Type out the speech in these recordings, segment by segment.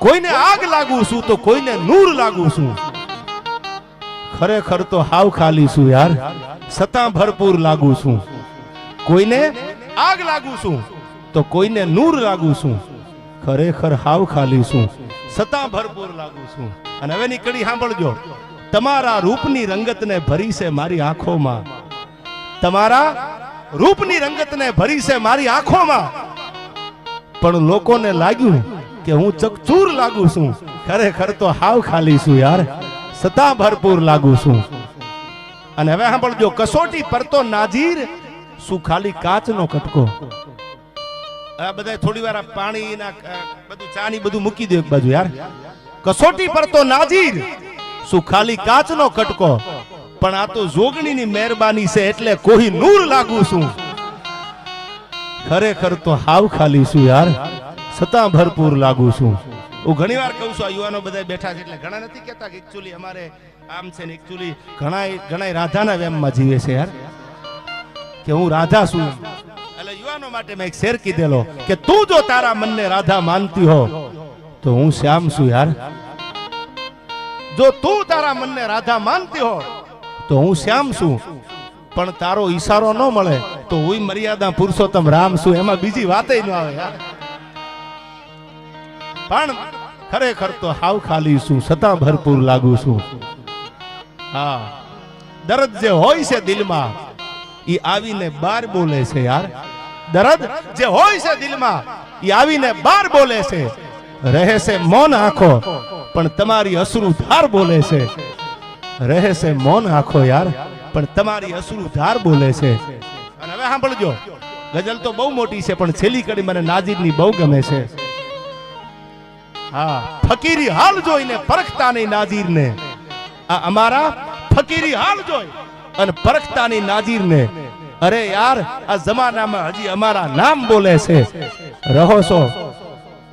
કોઈને આગ લાગુ છું તો કોઈને નૂર લાગુ છું. ખરેખર તો હાવ ખાલી છું યાર. સતા ભરપૂર લાગુ છું. કોઈને આગ લાગુ છું તો કોઈને નૂર લાગુ છું. ખરેખર હાવ ખાલી છું. સતા ભરપૂર લાગુ છું. અને હવે કડી સાંભળજો. તમારા રૂપની રંગતને ભરી છે મારી આંખોમાં. તમારા રૂપની રંગતને ભરી છે મારી આંખોમાં. પણ લોકોને લાગ્યું કે હું ચકચૂર લાગુ છું. ખરેખર તો હાવ ખાલી છું યાર. સતા ભરપૂર લાગુ છું. અને હવે સાંભળજો, કસોટી પર તો નાજીર, શું ખાલી કાચનો કટકો. બધા થોડી વાર પાણી ના બધું ચા ની બધું મૂકી દો બાજુ યાર. કસોટી પરતો નાજીર, શું ખાલી કાચનો કટકો. પણ આ તો જોગણીની મહેરબાની છે એટલે કોઈ નૂર લાગુ છું. ખરેખર તો હાવ ખાલી છું યાર. સતા ભરપૂર લાગુ છું. હું ઘણી વાર કહું છું, આ યુવાનો બધા બેઠા છે એટલે ઘણા નથી કહેતા કે એકચ્યુઅલી અમારે આમ છે ને એકચ્યુઅલી ઘણા ઘણા રાધાના વેમમાં જીવે છે યાર. કે હું રાધા છું એટલે યુવાનો માટે મેં એક શેર કીધેલો કે તું જો તારા મનને રાધા માનતી હો, તો હું શ્યામ છું યાર. જો તું તારા મનને રાધા માનતી હો, તો હું શ્યામ છું. પણ તારો ઈશારો ન મળે, તો હું મર્યાદા પુરુષોત્તમ રામ છું. એમાં બીજી વાતે ન આવે યાર. પણ ખરેખર તો હાવ ખાલી છું છતાં ભરપૂર લાગુ છું. હા, દર્દ જે હોય છે દિલમાં, ઈ આવીને બાર બોલે છે યાર. દર્દ જે હોય છે દિલમાં, ઈ આવીને બાર બોલે છે. રહે છે મૌન આંખો, પણ તમારી અશ્રુ ધાર બોલે છે. રહે છે મૌન આંખો યાર, પણ તમારી અશ્રુ ધાર બોલે છે. અને હવે સાંભળજો, ગઝલ તો બહુ મોટી છે, પણ છેલ્લી કડી મને નાજીદની બહુ ગમે છે. હા, ફકીરી હાલ જોઈને પરખતા નહીં નાજીરને. આ અમારા ફકીરી હાલ જોઈ અને પરખતા નહીં નાજીરને. અરે યાર, આ જમાનામાં હજી અમારા નામ બોલે છે. રહો છો?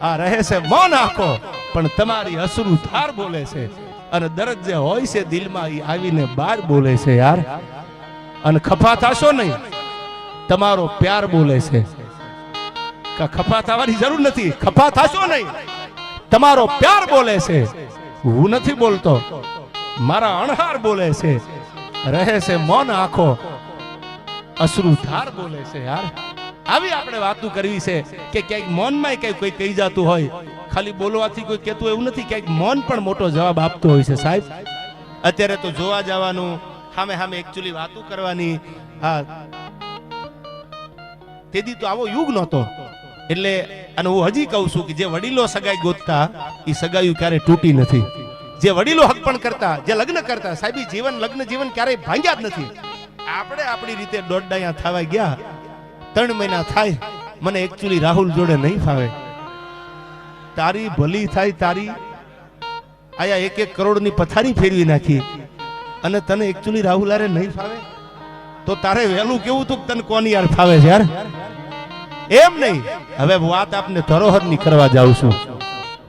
આ રહે છે મૌન આખો પણ તમારી અસરુ થાર બોલે છે. અને દરદ જે હોય છે દિલમાં એ આવીને બહાર બોલે છે યાર. અને ખફા થશો નહીં, તમારો પ્યાર બોલે છે. ખફા થવાની જરૂર નથી? ખફા થશો નહીં. તમારો પ્યાર બોલે છે. હું નથી બોલતો. મારા અણહાર બોલે છે. રહે છે મૌન આખો. અશ્રુધાર બોલે છે યાર. આવી આપણે વાતો કરવી છે કે ક્યાંક મૌનમાં કઈ કોઈ કહી જતું હોય. ખાલી બોલવાથી કોઈ કહેતું એવું નથી. ક્યાંક મૌન પણ મોટો જવાબ આપતો હોય છે સાહેબ. અત્યારે તો જોવા જવાનું સામે સામે એકચ્યુઅલી વાતો કરવાની. હા. તેથી તો આવો યુગ નહોતો. એટલે અને હું હજી કહું છું કે જે વડીલો સગાઈ ગોતતા, એ સગાઈ ક્યારે તૂટી નથી. જે વડીલો હક પણ કરતા, જે લગ્ન કરતા, સાહેબ, જીવન, લગ્ન જીવન ક્યારેય ભાંગ્યા જ નથી. આપણે આપણી રીતે દોડડાયા થવા ગયા. ત્રણ મહિના થાય, મને એકચ્યુઅલી રાહુલ જોડે નહીં ફાવે. તારી ભલી થાય, તારી આયા એક એક કરોડની પથારી ફેરવી નાખી. અને તને એકચ્યુઅલી રાહુલ આરે નહીં ફાવે? તો તારે વહેલું કેવું તું તને કોની યાર ફાવે છે, યાર? એમ નહીં. હવે વાત આપને ધરોહરની કરવા જાઉં છું.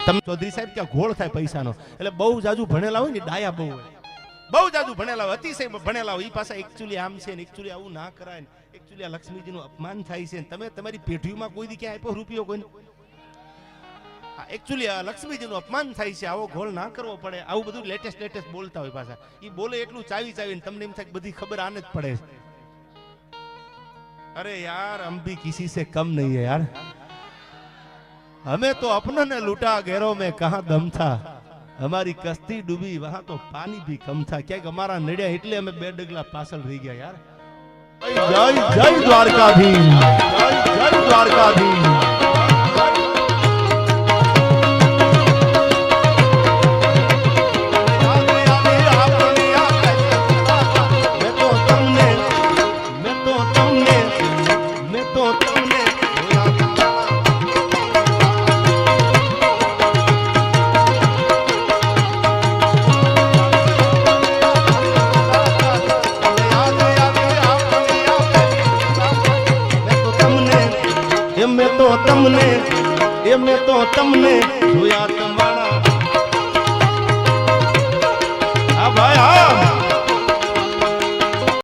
તમે ચૌધરી સાહેબ ક્યાં ઘોળ થાય પૈસાનો. એટલે બહુ જાજુ ભણેલા હોય ને, ડાયા બહુ હોય. બહુ જાજુ ભણેલા હોય, અતિશય ભણેલા હોય. એ પાછા એકચ્યુઅલી આમ છે ને એકચ્યુઅલી આવું ના કરાય ને. એકચ્યુઅલી આ લક્ષ્મીજીનું અપમાન થાય છે ને. તમે તમારી પેઢીમાં કોઈ દી ક્યાં આપ્યો રૂપિયો કોઈને? એકચ્યુઅલી આ લક્ષ્મીજીનું અપમાન થાય છે, આવો ઘોળ ના કરવો પડે. આવું બધું લેટેસ્ટ લેટેસ્ટ બોલતા હોય પાછા. એ બોલે એટલું ચાવી ચાવીને તમને એમ થાય બધી ખબર આને જ પડે अरे यार हम भी किसी से कम नहीं है यार हमें तो अपनों ने लूटा गैरों में कहा दम था हमारी कश्ती डूबी वहां तो पानी भी कम था क्या हमारा नड़िया એટલે અમે બે ડગલા પાછળ રહી ગયા યાર જય જય દ્વારકાધીશ જય જય દ્વારકાધીશ તમને એ મેં તો તમને એ મેં તો તમને જોયા તમારા